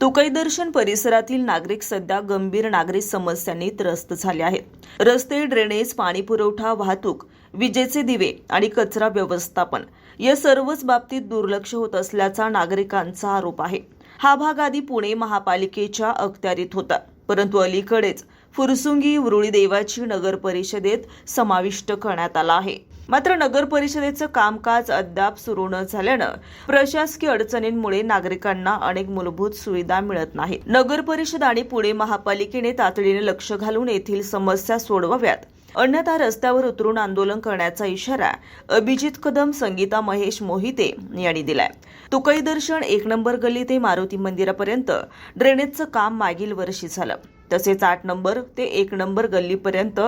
तुकई दर्शन परिसरातील नागरिक सध्या गंभीर नागरिक समस्यांनी त्रस्त झाले आहेत. रस्ते ड्रेनेज पाणी पुरवठा वाहतूक विजेचे दिवे आणि कचरा व्यवस्थापन या सर्वच बाबतीत दुर्लक्ष होत असल्याचा नागरिकांचा आरोप आहे. हा भाग आधी पुणे महापालिकेच्या अखत्यारीत होता. परंतु अलीकडेच फुरसुंगी उरुळी देवाची नगर परिषदेत समाविष्ट करण्यात आला आहे. मात्र नगर परिषदेचं कामकाज अद्याप सुरू न झाल्यानं प्रशासकीय अडचणींमुळे नागरिकांना अनेक मूलभूत सुविधा मिळत नाहीत. नगर परिषद आणि पुणे महापालिकेने तातडीने लक्ष घालून येथील समस्या सोडवाव्यात. अन्यथा रस्त्यावर उतरून आंदोलन करण्याचा इशारा अभिजित कदम संगीता महेश मोहिते यांनी दिलाय. तुकई दर्शन एक नंबर गल्ली ते मारुती मंदिरापर्यंत ड्रेनेजचं काम मागील वर्षी झालं. तसेच आठ नंबर ते एक नंबर गल्लीपर्यंत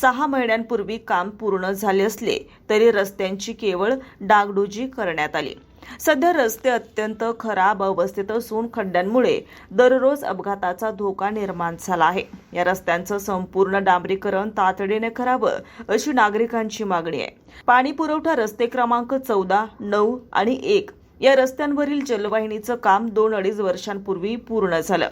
सहा महिन्यांपूर्वी काम पूर्ण झाले असले तरी रस्त्यांची केवळ डागडुजी करण्यात आली. सध्या रस्ते अत्यंत खराब अवस्थेत असून खड्ड्यांमुळे दररोज अपघाताचा धोका निर्माण झाला आहे. या रस्त्यांचं संपूर्ण डांबरीकरण तातडीने करावं अशी नागरिकांची मागणी आहे. पाणी पुरवठा रस्ते क्रमांक चौदा नऊ आणि एक या रस्त्यांवरील जलवाहिनीचं काम दोन अडीच वर्षांपूर्वी पूर्ण झालं.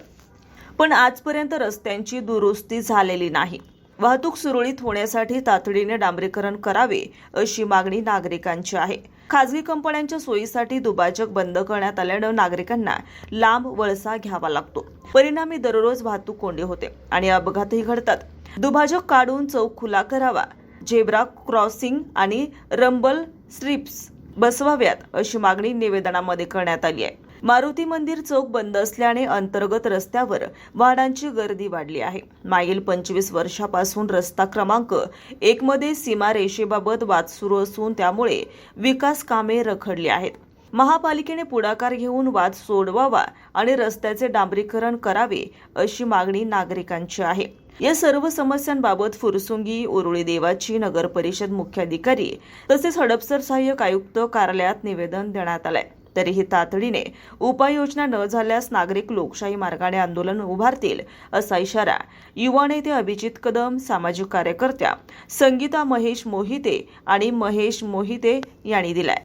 पण आजपर्यंत रस्त्यांची दुरुस्ती झालेली नाही. वाहतूक सुरळीत होण्यासाठी तातडीने डांबरीकरण करावे अशी मागणी नागरिकांची आहे. खाजगी कंपन्यांच्या सोयीसाठी दुभाजक बंद करण्यात आल्यानं नागरिकांना लांब वळसा घ्यावा लागतो. परिणामी दररोज वाहतूक कोंडी होते आणि अपघातही घडतात. दुभाजक काढून चौक खुला करावा झेब्रा क्रॉसिंग आणि रंबल स्ट्रिप्स बसवाव्यात अशी मागणी निवेदनामध्ये करण्यात आली आहे. मारुती मंदिर चौक बंद असल्याने अंतर्गत रस्त्यावर वाहनांची गर्दी वाढली आहे. मागील पंचवीस वर्षापासून रस्ता क्रमांक एक मध्ये वाद सुरू असून त्यामुळे विकास कामे रखडली आहेत. महापालिकेने पुढाकार घेऊन वाद सोडवावा आणि रस्त्याचे डांबरीकरण करावे अशी मागणी नागरिकांची आहे. या सर्व समस्यांबाबत फुरसुंगी उरुळी देवाची नगर परिषद मुख्याधिकारी तसेच हडपसर सहाय्यक आयुक्त कार्यालयात निवेदन देण्यात आलंय. तरीही तातडीने उपाययोजना न झाल्यास नागरिक लोकशाही मार्गाने आंदोलन उभारतील असा इशारा युवा नेते अभिजित कदम सामाजिक कार्यकर्त्या संगीता महेश मोहिते आणि महेश मोहिते यांनी दिलाय.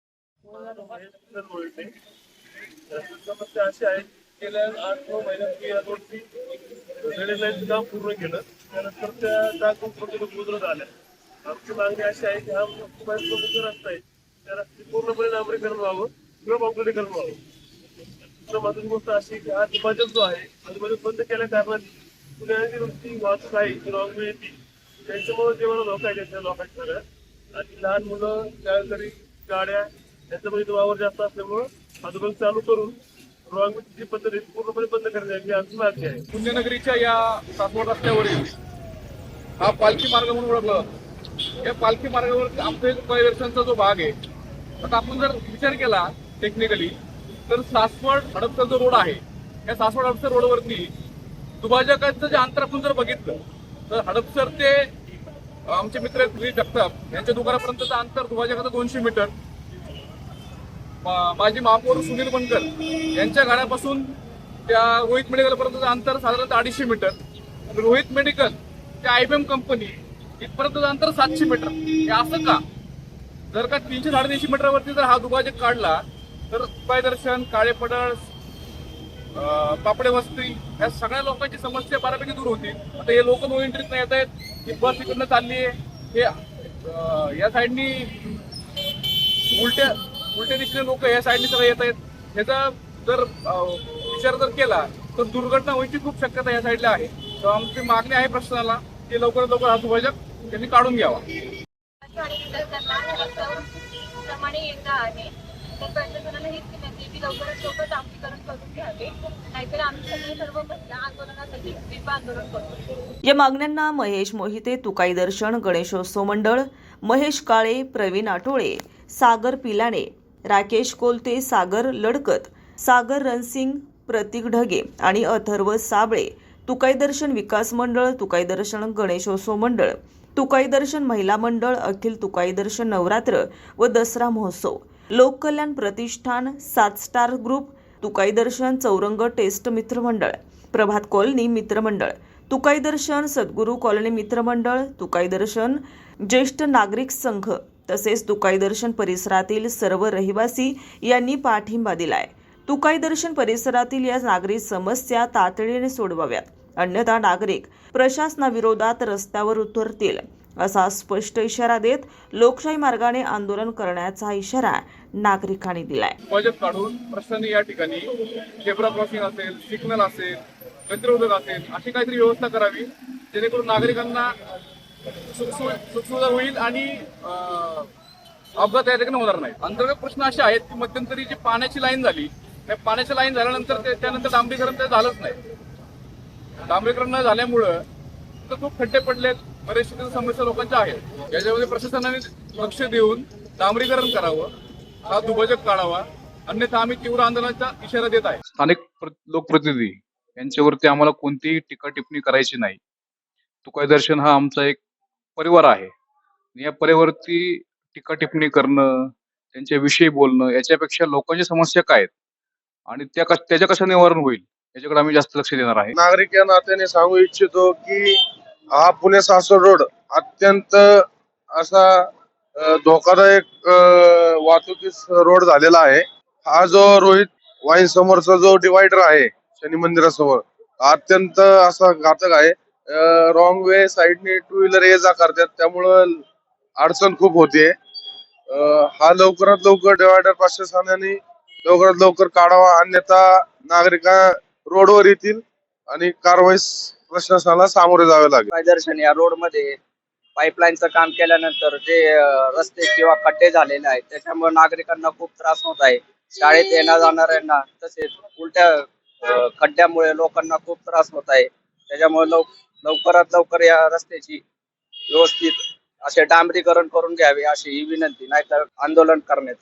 काम पूर्ण केलं त्यानंतर त्या टाकून आमची मागणी अशी आहे की हा रस्ता आहे त्या पूर्णपणे डांबरीकरण व्हावं. किंवा कॉन्क्रिटीकरण व्हावं दुसरं गोष्ट अशी की हा विभाजन जो आहे हा दुभाजक बंद केल्या कारणाने पुण्याची नुसती वाहतूक आहे जी रॉंग येते त्यांच्यामुळे जेव्हा लोक आहेत त्या लोकांची आणि लहान मुलं त्यावेळी गाड्या यांच्यामध्ये वावर जास्त असल्यामुळं आंदोलन चालू करून रॉंग जी पद्धत आहे पूर्णपणे बंद करण्याची आमची मागणी आहे. पुण्यनगरीच्या या सातवड रस्त्यावरील हा पालखी मार्ग म्हणून ओळखला. या पालखी मार्गावर आमचा एक परिदर्शनचा जो भाग आहे आता आपण जर विचार केला टेक्निकली तर सासवड हडपसर जो रोड आहे या सासवड हडपसर रोडवरती दुभाजकांचं जे अंतर आपण जर बघितलं तर हडपसर ते आमचे मित्र जगताप यांच्या दुकानापर्यंतचं अंतर दुभाजकाचं दोनशे मीटर. माझे माजी महापौर सुनील बनकर यांच्या घरापासून त्या रोहित मेडिकलपर्यंतचं अंतर साधारणतः अडीचशे मीटर. रोहित मेडिकल त्या एम कंपनी इथपर्यंतचं अंतर सातशे मीटर. हे असं का? जर का तीनशे साडेतीनशे मीटरवरती जर हा दुभाजक काढला तर उपाय दर्शन काळे पडळ पापडे वस्ती या सगळ्या लोकांची समस्या बऱ्यापैकी दूर होती. आता हे लोक नो एंट्रीत येत आहेत ही बस इकडनं चालली आहे. हे या साईडनी उलट्या उलट्या दिशेने लोक या साईडने सगळे येत आहेत. ह्याचा जर विचार जर केला तर दुर्घटना व्हायची खूप शक्यता या साईडला आहे. तर आमची मागणी आहे प्रश्नाला की लवकरात लवकर हा दुभाजक त्यांनी काढून घ्यावा. आणि प्रमाणे आहे तर प्रशासनाला विनंती की लवकरात लवकर डांबरीकरण करून घ्यावे. नाहीतर आम्ही सगळे सर्व महिला आंदोलनासाठी तीव्र आंदोलन करतो. या मागण्यांना महेश मोहिते तुकाई दर्शन गणेशोत्सव मंडळ महेश काळे प्रवीण आठोळे सागर पिलाणे राकेश कोलते सागर लडकत सागर रणसिंग प्रतीक ढगे आणि अथर्व साबळे तुकाई दर्शन विकास मंडळ तुकाई दर्शन गणेशोत्सव मंडळ तुकाई दर्शन महिला मंडळ अखिल तुकाई दर्शन नवरात्र व दसरा महोत्सव. लोककल्याण प्रतिष्ठान सात स्टार ग्रुप तुकाई दर्शन चौरंग टेस्ट मित्रमंडळ प्रभात कॉलनी मित्रमंडळ तुकाई दर्शन सद्गुरू कॉलनी मित्रमंडळ तुकाई दर्शन ज्येष्ठ नागरिक संघ तसेच तुकाई दर्शन परिसरातील सर्व रहिवासी यांनी पाठिंबा दिलाय. तुकाई दर्शन परिसरातील या नागरिक समस्या तातडीने सोडवाव्यात. अन्यथा नागरिक प्रशासनाविरोधात रस्त्यावर उतरतील. असा स्पष्ट इशारा देत लोकशाही मार्गाने आंदोलन करण्याचा इशारा नागरिकांनी दिलाय. बजेट काढून प्रशासनाने या ठिकाणी झेब्रा क्रॉसिंग असेल सिग्नल असेल गतिरोधक असेल अशी काहीतरी व्यवस्था करावी जेणेकरून नागरिकांना सुखसुविधा होईल आणि अपघात या ठिकाणी होणार नाही अंतर्गत प्रश्न असे आहेत की मध्यंतरी जी पाण्याची लाईन झाली त्या पाण्याची लाईन झाल्यानंतर ते त्यानंतर डांबरीकरण ते झालंच नाही. डांबरीकरण न झाल्यामुळं तर खूप खड्डे पडलेत बरेचशे समस्या लोकांच्या आहेत. याच्यामध्ये प्रशासनाने लक्ष देऊन डांबरीकरण करावं हा दुभाजक काढावा अन्यथा आम्ही तीव्र आंदोलनाचा इशारा देत आहे. स्थानिक प्र- लोकप्रतिनिधी यांच्यावरती आम्हाला कोणतीही टीका टिप्पणी करायची नाही. तुकाई दर्शन हा आमचा एक परिवार आहे. आणि या परिवारावरती टीका टिप्पणी करणं त्यांच्याविषयी बोलणं याच्यापेक्षा लोकांच्या समस्या काय आहेत? आणि त्या कश- त्याच्या कशा निवारण होईल? याच्याकडे आम्ही जास्त लक्ष देणार आहे. नागरिक या नात्याने सांगू इच्छितो की हा पुणे सासवड रोड अत्यंत असा धोकादायक वाहतुकीस रोड झालेला आहे. हा जो रोहित वाईन समोरचा जो डिवायडर आहे शनी मंदिरासमोर अत्यंत असा घातक आहे. रॉंग वे साईडने टू व्हीलर ये जा करतात त्यामुळं अडचण खूप होते हा लवकरात लवकर डिवायडर प्रशासनाने लवकरात लवकर काढावा अन्यथा नागरिका रोडवर येतील आणि कारवाई प्रशासनाला सामोरे जावे लागेल. कायदर्शन या रोडमध्ये पाईपलाईनचं काम केल्यानंतर जे अं, रस्ते किंवा खड्डे झालेले आहेत त्याच्यामुळे नागरिकांना खूप त्रास होत आहे. शाळेत येण्या जाणाऱ्यांना तसेच उलट्या अं, खड्ड्यामुळे लोकांना खूप त्रास होत आहे. त्याच्यामुळे लव लवकरात लवकर या रस्त्याची व्यवस्थित असे डांबरीकरण करून घ्यावे अशी ही विनंती नाहीतर आंदोलन करण्यात येईल.